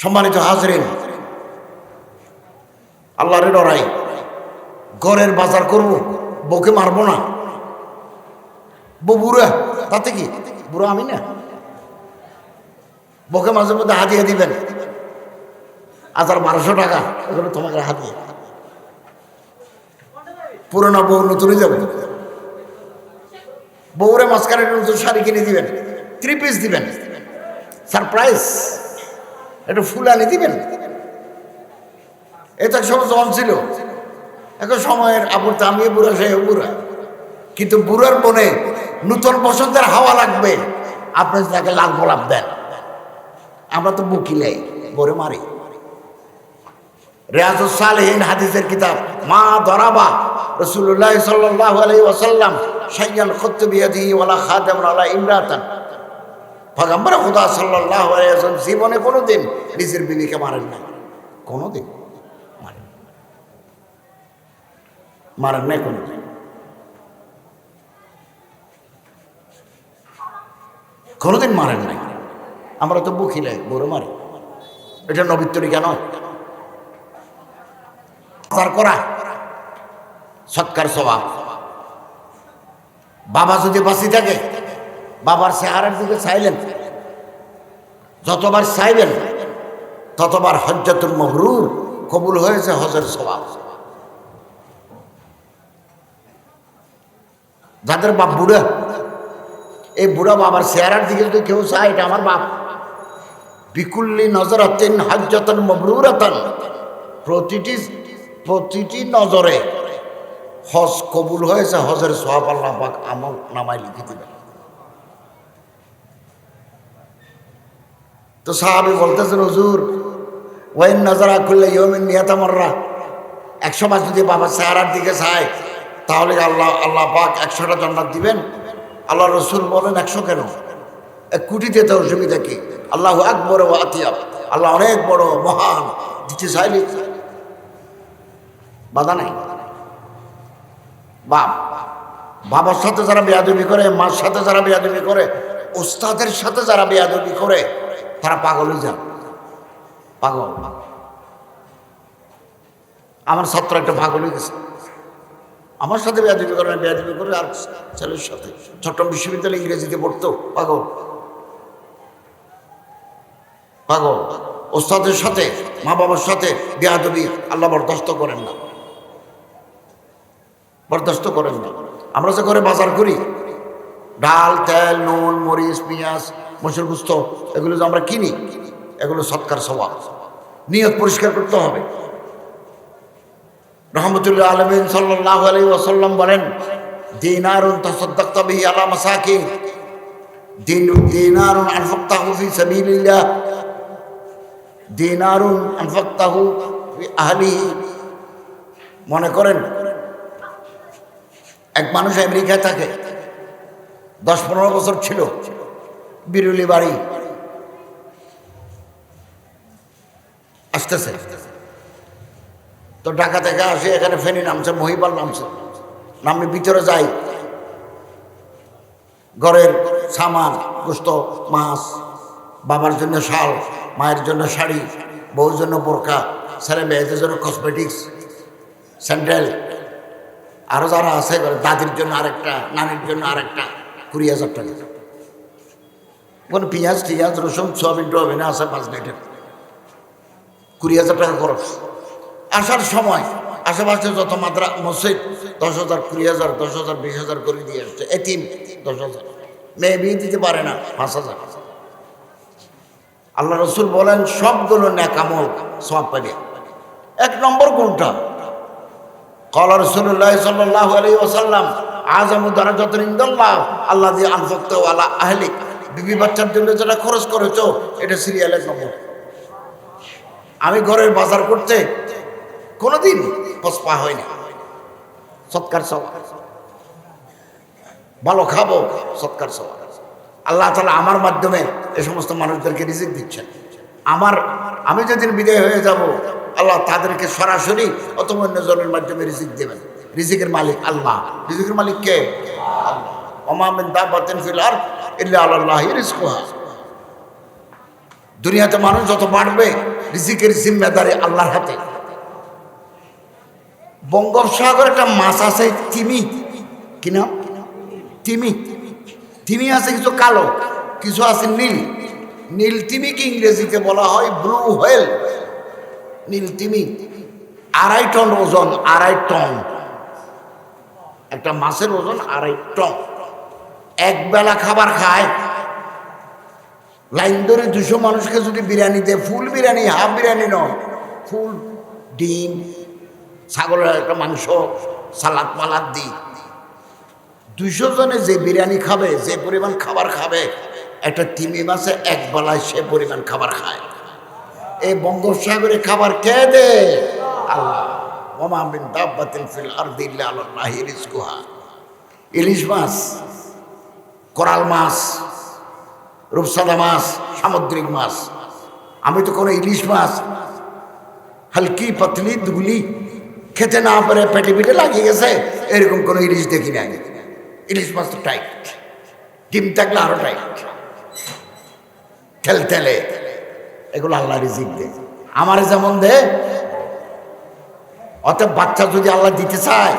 সম্মানিত হাজরিন, আল্লাহরে ডরাই ঘরের বাজার করব, বউকে মারবো না। বউ বুড়া, তাতে কি? বুড়া আমি না? বউকে মাঝে মধ্যে হাতিয়ে দিবেন। হাজার বারোশো টাকা এগুলো তোমাকে হাতিয়ে পুরোনো বউ নতুনই যাবে। বউরে মাঝখানে নতুন শাড়ি কিনে দিবেন থ্রি পিস দিবেন। সারপ্রাইজ একটু ফুলানি দিবেন? এটা সময় জন ছিল। এখন সময়ের আবর্তে আমিও বুড়া সে বুড়া। কিন্তু বুড়ার মনে নূতন বসন্তের হাওয়া লাগবে। আপনি তাকে লাল গোলাপ দেন, আমরা তো বুকিলাই বরে মারি। রেয়াজুস সালেহীন হাদিসের কিতাব, মা দরাবা রসুল্লাহ সাল্লাহ আলাই ওয়াসাল্লাম সাইয়াল খত্ত বিয়াদি ওয়ালা খাদেম আলা ইমরাতান। পয়গম্বর খুদা সাল্লাহ জীবনে কোনো দিন নিজের বিবিকে মারেন না কোনো দিন মারেন মারেন নাই কোনো দিন কোনোদিন মারেন নাই। আমরা তো বুকিলে বড় মারি। এটা নবিত্তরিকা নয়। তার করা। সৎকার স্বভাব বাবা যদি বাঁচি থাকে বাবার চেহারার দিকে চাইলেন। যতবার চাইবেন, ততবার হজ্জাতুল মবরুর কবুল হয়েছে হজের স্বভাব। যাদের বাপ বুড়া, এই বুড়া বাবার চেহারার দিকে যদি কেউ চায়, এটা আমার বাপ। বিকুল্লি নজরাতিন হজ্জাতুল মবরুরাতন। প্রতিটি প্রতিটি নজরে হজ কবুল হয়েছে, হজের সোহাব আল্লাহ আমল নামায় লিখে দিবেন। তো সাহাবি বলতেছেন, হুজুর, ওয়াইন নজরা খুললে ইয়মিন নিয়াতামররা। একশো মাস যদি বাবা চেহারার দিকে চায়, তাহলে আল্লাহ আল্লাহ পাক একশোটা জান্নাত দিবেন। আল্লাহ রসুল বলেন, একশো কেন? এক কোটি দিতে অসুবিধা কি? আল্লাহ আকবর ও আতিয়াব। আল্লাহ অনেক বড়, মহান। দিতে চাইলে বাধা নাই। বাপ, বাবার সাথে যারা বেয়াদবি করে, মার সাথে যারা বেয়াদবি করে, ওস্তাদের সাথে যারা বেয়াদবি করে তারা পাগল হয়ে যান পাগল। আমার ছাত্র একটা পাগল হয়ে গেছে। আমার সাথে বেয়াদবি করে বেয়াদবি করে আর ছেলের সাথে। চট্টগ্রাম বিশ্ববিদ্যালয়ে ইংরেজিতে পড়তো। পাগল। পাগল। ওস্তাদের সাথে মা বাবার সাথে বেয়াদবি আল্লাহ বরদাস্ত করেন না। বরদাস্ত করেন না। আমরা যে করে বাজার করি, ডাল, তেল, নুন, মরিচ, পেঁয়াজ মসুর গুস্ত, এগুলো যে আমরা কিনি, এগুলো সৎকার স্বভাব। নিয়ত পরিষ্কার করতে হবে। রহমতুল্লাহ আলমিন সাল্লাহ আলী ওসাল্লাম বলেন, দিনারুন তসদ্দাক্তাবি আলা মাসাকিন। দিন, দিনারুন আনফাক্তাহু ফি সাবিলিল্লাহ। দিনারুন আনফাক্তাহু ফি আহলিহি। মনে করেন, এক মানুষ আমেরিকায় থাকে, দশ পনেরো বছর ছিল। বিরুলি বাড়ি। আসতেছে। তো ঢাকা থেকে আসে, এখানে ফেনি নামছে, মহিপাল নামছে। নামে ভিতরে যাই। ঘরের সামান, গুস্ত, মাছ, বাবার জন্য শাল, মায়ের জন্য শাড়ি, বউর জন্য বোরকা ছেলে মেয়েদের জন্য কসমেটিক্স স্যান্ডেল আরও যারা আছে দাদির জন্য আরেকটা, নানির জন্য আরেকটা, কুড়ি হাজার টাকা। কোনো পেঁয়াজ, টিয়াজ, রসুন, সোয়াবিন, টোয়াবিন আছে, পাঁচ লিটার কুড়ি হাজার টাকা খরচ। আসার সময় আশেপাশে যত মাত্রা মসজিদ, দশ হাজার, কুড়ি হাজার, দশ হাজার, বিশ হাজার করে দিয়ে আসছে। এতিম, দশ হাজার। মেয়ে বিয়ে দিতে পারে না, পাঁচ হাজার। আল্লাহ রসুল বলেন, সবগুলো ন্যাকামল সব পাবে এক নম্বর কোনটা? কলা রসুল্লাহ সাল্লাহ আলী ওসাল্লাম আজম দারাজত ইন্দল্লাহ, আল্লাহ দিয়ে আনফক্ত আলা আহলিক বিবি বাচ্চার জন্য যেটা খরচ করেছ, এটা সিরিয়ালের নম্বর আমি ঘরের বাজার করতে কোনোদিন পস্পা হয় না। সৎকার সভা ভালো খাব, সৎকার সভা আল্লাহ তালা আমার মাধ্যমে এ সমস্ত মানুষদেরকে রিজিক দিচ্ছেন। আমার, আমি যেদিন বিদায় হয়ে যাব, আল্লাহ তাদেরকে সরাসরি অথবা অন্যজনের মাধ্যমে রিজিক দেবেন। রিজিকের মালিক আল্লাহ। রিজিকের মালিক কে? ওমামিন দা বাতেন ফিল আর দুনিয়াতে মানুষ যত বাড়বে, রিজিকের জিম্মেদারি আল্লাহর হাতে। বঙ্গোপসাগর একটা মাছ আছে, তিমি। কি নাম? তিমি। তিমি আছে কিছু কালো, কিছু আছে নীল। নীল তিমিকে ইংরেজিতে বলা হয় ব্লু হোয়েল। নীল তিমি। আড়াই টন ওজন, আড়াই টন। একটা মাছের ওজন আড়াই টন। এক বেলা খাবার খায়। লাইন ধরে দুশো মানুষকে যদি বিরিয়ানি দেয়, ফুল বিরিয়ানি, হাফ বিরিয়ানি নয়, ফুল, ডিম, ছাগলের একটা মাংস, সালাদ মালাদ দিই। দুইশো জনে যে বিরিয়ানি খাবে, যে পরিমাণ খাবার খাবে, একটা তিমি মাসে এক বেলায় সে পরিমাণ খাবার খায়। এই বঙ্গোপসাগরে খাবার কে দে আল্লাহ। ওমা বিন দাব্বাতিন ফিল আরদি ইল্লা আলাল্লাহি রিজকুহা। ইলিশ মাছ। কোরাল মাছ, রূপসাদা মাছ, সামুদ্রিক মাছ। আমি তো কোনো ইলিশ মাছ, হালকি, পাতলি, দুগুলি খেতে না পারে পেটে পিঠে লাগিয়ে গেছে, এরকম কোনো ইলিশ দেখি নাই। ইলিশ মাছ তো টাইট, ডিম থাকলে আরও টাইট। তেল তেলে, এগুলো আল্লাহ রিজিক দে আমার যেমন দে অতএব বাচ্চা যদি আল্লাহ দিতে চায়,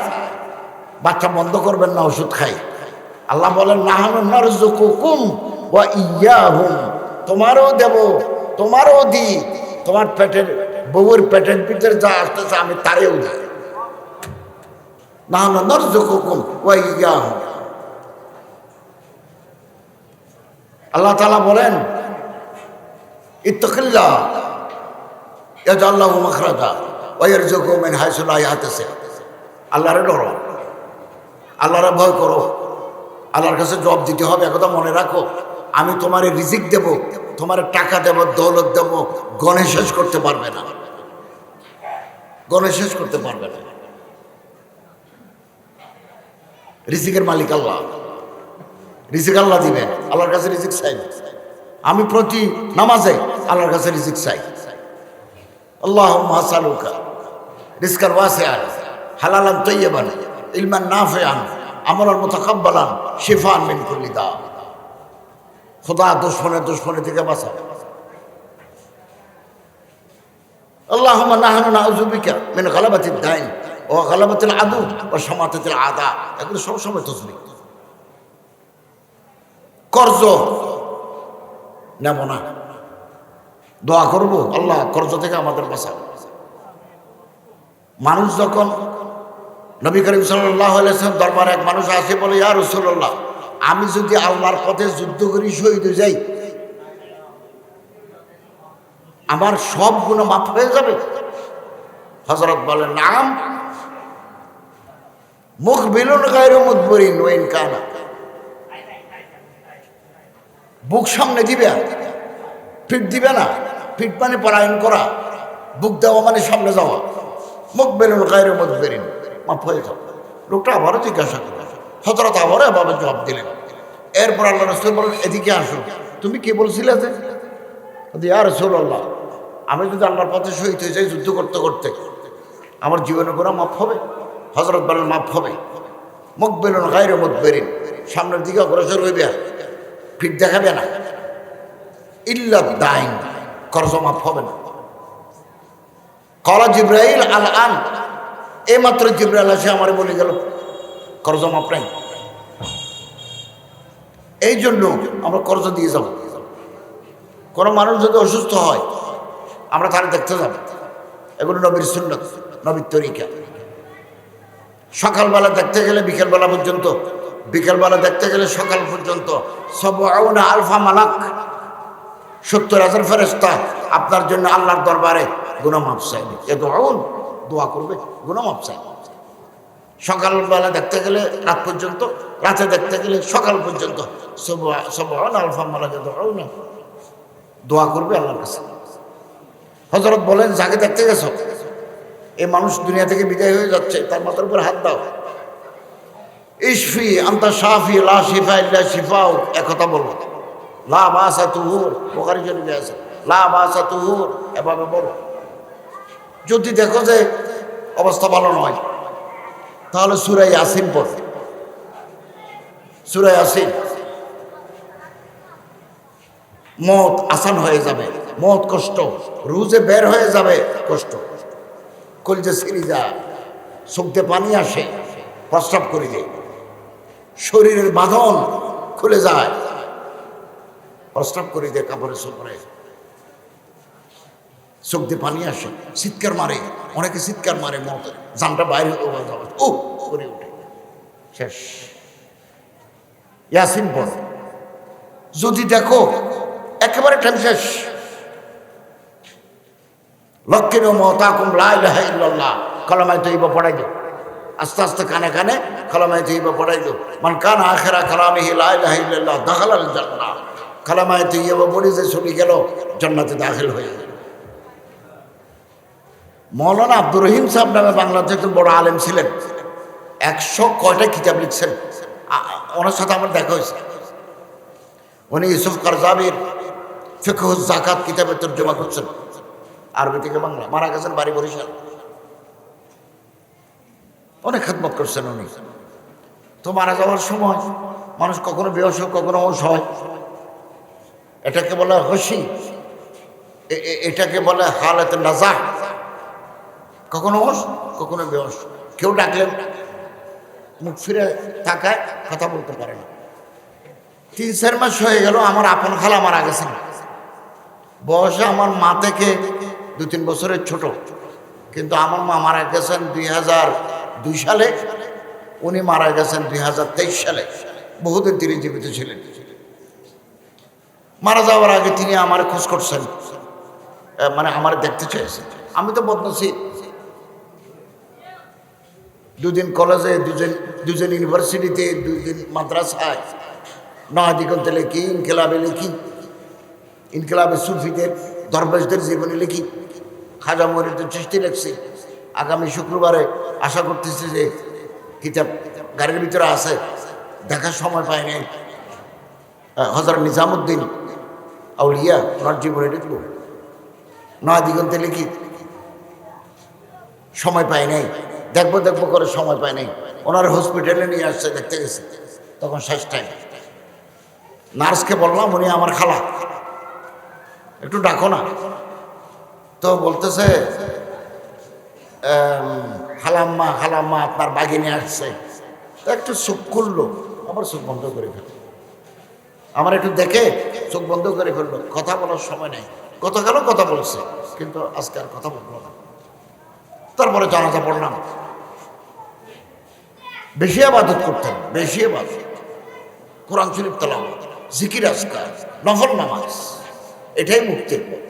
বাচ্চা বন্ধ করবেন না, ওষুধ খাই আল্লাহ বলেন, নাহানু নারজুকুকুম ওয়া ইয়াহুম। তোমারও দেব, তোমারও দি তোমার পেটের, বউয়ের পেটের ভিতরে যা আসতেছে আমি তারেও দিই। নাহানু নারজুকুকুম ওয়া ইয়াহুম। আল্লাহ তাআলা বলেন, ইত্তাকিল্লাহ ইয়াজাল্লাহু মাখরাজা ওয়া ইয়ারযুকু মিন হাইসু লা ইয়াহতাসিব। আল্লাহরে ডরো, আল্লাহরে ভয় করো। আল্লাহর কাছে জবাব দিতে হবে একথা মনে রাখো। আমি তোমার রিজিক দেব, তোমার টাকা দেব, দৌলত দেব গণে শেষ করতে পারবে না। গণে শেষ করতে পারবে না। রিজিকের মালিক আল্লাহ। রিজিক আল্লাহ দিবেন আল্লাহর কাছে রিজিক চাই। আমি প্রতি নামাজে আল্লাহর কাছে রিজিক চাই। আল্লাহ মাসালুকা রিস্কার ওয়াসিআন, হালালান তৈয়বান ইলমান নাফিআন, আমলান মুতাকাব্বালান শিফান মিন কুল্লি দা। খোদা দুশ্মনে দুশ্মনের থেকে বাঁচা। আল্লাহ নাহানু নাউজুবিকা মিন গালাবাতির দাইন ও গালাবাতিল আদু ও সমাতাতিল আদা। এগুলো সবসময় তসবি কর্জ নেব না। দোয়া করব, আল্লাহ কর্জ থেকে আমাদের বাঁচা। মানুষ যখন নবী করিম আলাইসলাম দরবারে এক মানুষ আসে, বলে, ইয়া রসুল্লাহ আমি যদি আল্লাহর পথে যুদ্ধ করি, শহীদ হয়ে যাই, আমার সব গুণ মাফ হয়ে যাবে? হজরত বলে, নাম মুখ বিলুন গায়ের কানা। বুক সামনে দিবে, পিঠ দিবে না, পিঠ মানে পলায়ন করা, বুক দেওয়া মানে সামনে যাওয়া। মুখ বেলুন গায়ের মুদবরিন। মাফ হয়ে যাবে। লোকটা আবারও জিজ্ঞাসা করে হজরত আবারও এভাবে জবাব দিলেন। এরপর আল্লাহ রসুল বলেন, এদিকে আসো। তুমি কি বলছিলে যে? ইয়া রসুল্লাহ আমি যদি আল্লাহর পথে শহীদ হয়ে যাই যুদ্ধ করতে করতে, আমার জীবনে কোনো মাফ হবে। হজরত বলেন, মাফ হবে। মুখ বেরোন গায়ের মুখ বেরিন সামনের দিকে অগ্রসর হইবে ফিট দেখাবে না। ইল্লা দাইন। কর্জ মাফ হবে না। কলা জিব্রাইল আল আন এই মাত্র জিব্রাইল আসে, আমার বলে গেল, কর্জ মাফ নাই। এই জন্য আমরা কর্জ দিয়ে যাব। কোনো মানুষ যদি অসুস্থ হয়, আমরা তাহলে দেখতে যাব। এগুলো নবীর সুন্নত, নবীর তরিকা। সকালবেলা দেখতে গেলে বিকেলবেলা পর্যন্ত, বিকেলবেলা দেখতে গেলে সকাল পর্যন্ত সব আলফা মালাক, সত্তর হাজার ফেরেস্তা আপনার জন্য আল্লাহর দরবারে গুণমাপ চাইবে এ দোয়াউন। দোয়া করবে গুণমাপ চাইবে সকালবেলা দেখতে গেলে, রাত পর্যন্ত, রাতে দেখতে গেলে সকাল পর্যন্ত দোয়া করবে আল্লাহর কাছে। হজরত বলেন, যাকে দেখতে গেছো? এই মানুষ দুনিয়া থেকে বিদায় হয়ে যাচ্ছে, তার মাথার উপর হাত দাও। ইসফি আন্তা সাফি লা শিফা ইল্লা শিফাও একথা বলব লা বাসা তুহুর বোকারি শরীফে আছে। লা বাসা তুহুর, এভাবে বলো। যদি দেখো যে অবস্থা ভালো নয়, তাহলে সুরাই আসিম পড়। সুরাই আসিম। মত আসান হয়ে যাবে, মত কষ্ট। রুজে বের হয়ে যাবে কষ্ট। কলজে সিরি যায় চোখতে পানি আসে, প্রস্রাব করে দেয় শরীরের বাঁধন খুলে যায়, প্রস্রাব করে দেয় কাপড়ে সোপড়ে চোখ পানি আসে চিৎকার মারে, অনেকে চিৎকার মারে মত জানটা বাইরে ও করে উঠে। শেষ। ইয়াসিন পড় যদি দেখো, একেবারে টাইম শেষ। লক্ষ্মীর মতাকুম লাইলাহ ইল্লাল্লাহ। কলমায় তৈবা পড়াই দিও আস্তে আস্তে কানে কানে কলমায় তৈবা পড়াই দিও মান কান আখেরা কালামিহি লাইলাহ ইল্লাল্লাহ, দাখালাল জান্নাহ। কালামায় তৈবা পড়ে যে চলে গেল, জান্নাতে দাখিল হয়ে গেল। মৌলানা আব্দুর রহিম সাহেব নামে বাংলাদেশে একজন বড় আলেম ছিলেন। একশো কয়টা কিতাব লিখছেন। ওনার সাথে আমার দেখা হয়েছে। উনি ইউসুফ করজাবির ফিকহুজ জাকাত কিতাবের তর্জমা করছেন। আরবি থেকে বাংলা। মারা গেছেন বাড়ি বরিশাল। অনেক খেদমত করছেন উনি। তো মারা যাওয়ার সময় মানুষ কখনো বেহস কখনো অস হয় এটাকে বলে হসি। এটাকে বলে হালত নাজা কখনো অস কখনো বেহস। কেউ ডাকলেন মুখ ফিরে তাকায়, কথা বলতে পারে না। তিন, চার মাস হয়ে গেল, আমার আপন খালা মারা গেছেন। বয়সে আমার মা থেকে দু তিন বছরের ছোট। কিন্তু আমার মা মারা গেছেন দুই হাজার দুই সালে। উনি মারা গেছেন দুই হাজার তেইশ সালে। বহুদিন তিনি জীবিত ছিলেন। মারা যাওয়ার আগে তিনি আমার খোঁজ করছেন। মানে আমার দেখতে চেয়েছেন আমি তো বদনসিব। দুদিন কলেজে দুজন দুজন ইউনিভার্সিটিতে দুদিন মাদ্রাসায়। নয় দিগন্তে লিখি, ইনকেলাবে লিখি। ইনকেলাবে সুফিদের, দরবেশদের জীবনী লিখি। খাজা মরিদের চিষ্টি লিখছি। আগামী শুক্রবারে আশা করতেছি যে কিতাব গাড়ির ভিতরে আছে। দেখার সময় পাই নাই। হজরত নিজামুদ্দিন আউলিয়া ওনার জীবনে লিখব নয় দিগন্তে লিখি। সময় পাই নাই। দেখব দেখব করে সময় পাই নাই। ওনার হসপিটালে নিয়ে আসছে, দেখতে গেছে। তখন শেষ টাইম নার্সকে বললাম, উনি আমার খালা। একটু ডাকো না। তো বলতেছে হালাম্মা হালাম্মা আপনার বাগিনে আসছে। তো একটু চোখ খুললো। আবার চোখ বন্ধ করে ফেলল। আমার একটু দেখে চোখ বন্ধ করে ফেলল। কথা বলার সময় নেই। গতকালও কথা বলছে। কিন্তু আজকে আর কথা বলব না। তারপরে জানাজা পড়লাম। বেশি আবাদত করতেন বেশি আবাদত। কোরআন শরীফ তালাম জিকির আজকার, নফল নামাজ, এটাই মুক্তির পথ।